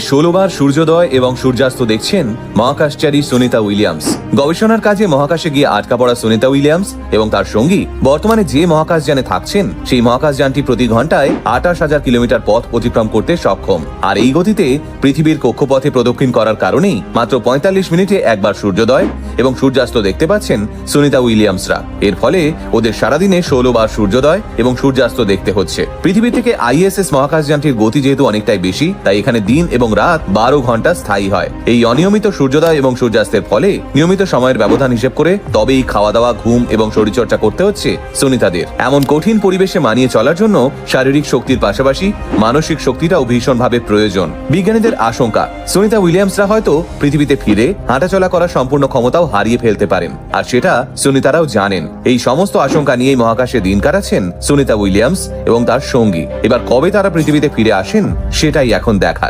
ষোলো বার সূর্যোদয় এবং সূর্যাস্ত দেখছেন মহাকাশচারী সুনিতা উইলিয়ামস। গবেষণার কাজে মহাকাশে গিয়ে আটকা পড়া সুনিতা উইলিয়ামস এবং তার সঙ্গী বর্তমানে যে মহাকাশযানে থাকছেন, সেই মহাকাশযানটি প্রতি ঘন্টায় আঠাশ হাজার কিলোমিটার পথ অতিক্রম করতে সক্ষম। আর এই গতিতে পৃথিবীর কক্ষপথে প্রদক্ষিণ করার কারণেই মাত্র পঁয়তাল্লিশ মিনিটে একবার সূর্যোদয় এবং সূর্যাস্ত দেখতে পাচ্ছেন সুনিতা উইলিয়ামসরা। এর ফলে ওদের সারাদিনে ষোলো বার সূর্যোদয় এবং সূর্যাস্ত দেখতে হচ্ছে। পৃথিবী থেকে আইএসএস মহাকাশযানটির গতি যেহেতু অনেকটাই বেশি, তাই এখানে দিন এবং রাত বারো ঘণ্টা স্থায়ী হয়। এই অনিয়মিত সূর্যোদয় এবং সূর্যাস্তের ফলে নিয়মিত সময়ের ব্যবধান হিসেব করে তবেই খাওয়া দাওয়া ঘুম এবং শরীরচর্চা করতে হচ্ছে সুনিতাদের। এমন কঠিন পরিবেশে মানিয়ে চলার জন্য শারীরিক শক্তির পাশাপাশি মানসিক শক্তিটাও ভীষণভাবে প্রয়োজন। বিজ্ঞানীদের আশঙ্কা, সুনিতা উইলিয়ামসরা হয়তো পৃথিবীতে ফিরে হাঁটাচলা করার সম্পূর্ণ ক্ষমতাও হারিয়ে ফেলতে পারেন। আর সেটা সুনিতারাও জানেন। এই সমস্ত আশঙ্কা নিয়েই মহাকাশে দিন কাটাচ্ছেন সুনিতা উইলিয়ামস এবং তার সঙ্গী। এবার কবে তারা পৃথিবীতে ফিরে আসেন, সেটাই এখন দেখার।